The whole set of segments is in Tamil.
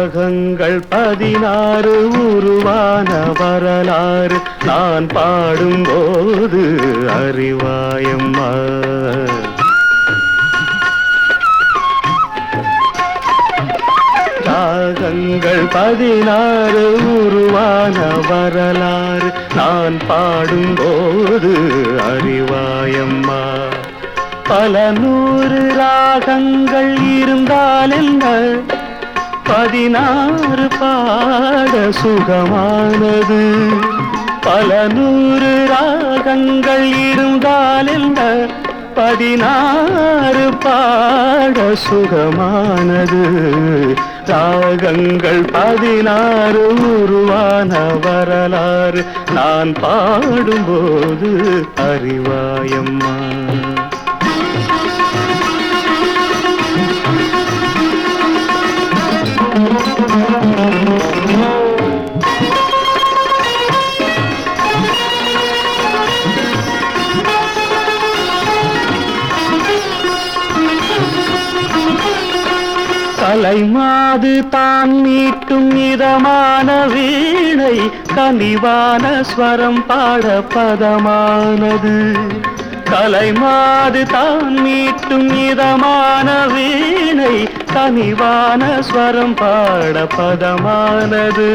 உலகங்கள் பதினாறு உருவான வரலாறு. நான் பாடும்போது அறிவாயம்மா. ராகங்கள் பதினாறு உருவான வரலாறு. நான் பாடும்போது அறிவாயம்மா. பல நூறு ராகங்கள் இருந்தால் என்ன? பதினாறு பாட சுகமானது. பல நூறு ராகங்கள் இருந்தால் என்ன பதினாறு பாட சுகமானது. ராகங்கள் பதினாறு உருவான வரலாறு நான் பாடும்போது அறிவாயம்மா. கலைமாது தான் நீட்டும் இதமான வீணை கனிவான ஸ்வரம் பாட பதமானது. கலைமாது தான் நீட்டும் இதமான வீணை கனிவான ஸ்வரம் பாட பதமானது.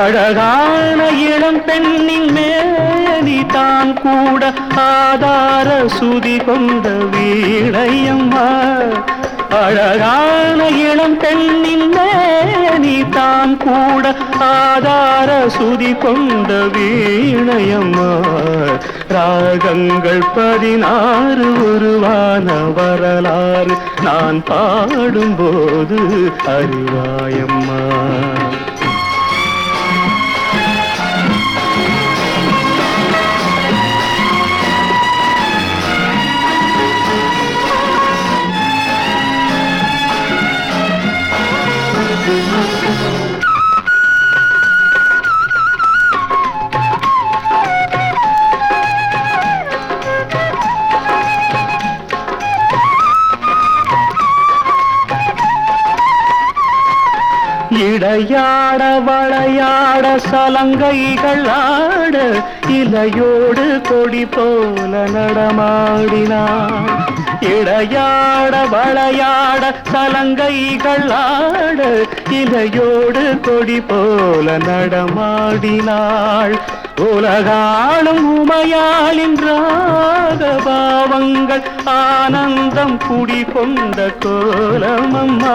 அழகான இளம் பெண்ணின் மேலி தான் கூட ஆதார சுதி கொண்ட வீணையம்மா. அழகான இளம் பெண்ணின் நீ தான் கூட ஆதார சுதி கொண்ட வீணையம்மா ராகங்கள் பதினாறு உருவான வரலாறு நான் பாடும்போது அறிவாயம்மா. இடையாட வளையாட சலங்கைகள் ஆட இலையோடு கொடி போல நடமாடினான். இடையாட வளையாட சலங்கைகள் ஆட இலையோடு கொடி போல நடமாடினாள். உலகாளும் உமையாளின்றாக பாவங்கள் ஆனந்தம் குடி குடிகொண்ட கோலமம்மா.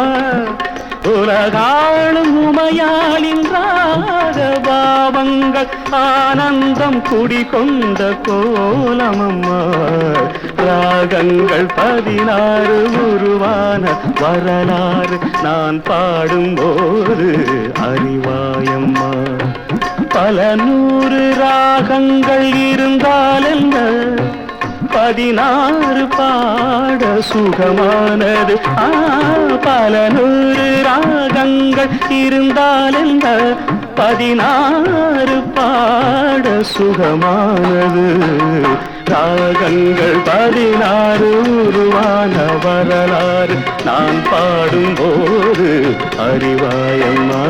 உலகாளும் உமையாளின் ராகபாவங்கள் ஆனந்தம் குடிகொண்ட கோலமம்மா. ராகங்கள் பதினாறு உருவான வரலாறு நான் பாடும்போது அறிவாயம்மா. பல நூறு ராகங்கள் இருந்தால் என்ன? பதினாறு பாட சுகமானது. ஆ பல நூறு ராகங்கள் இருந்தால் என்ன பதினாறு பாட சுகமானது. ராகங்கள் பதினாறு உருவான வரலாறு நான் பாடும்போது அறிவாயம்மா.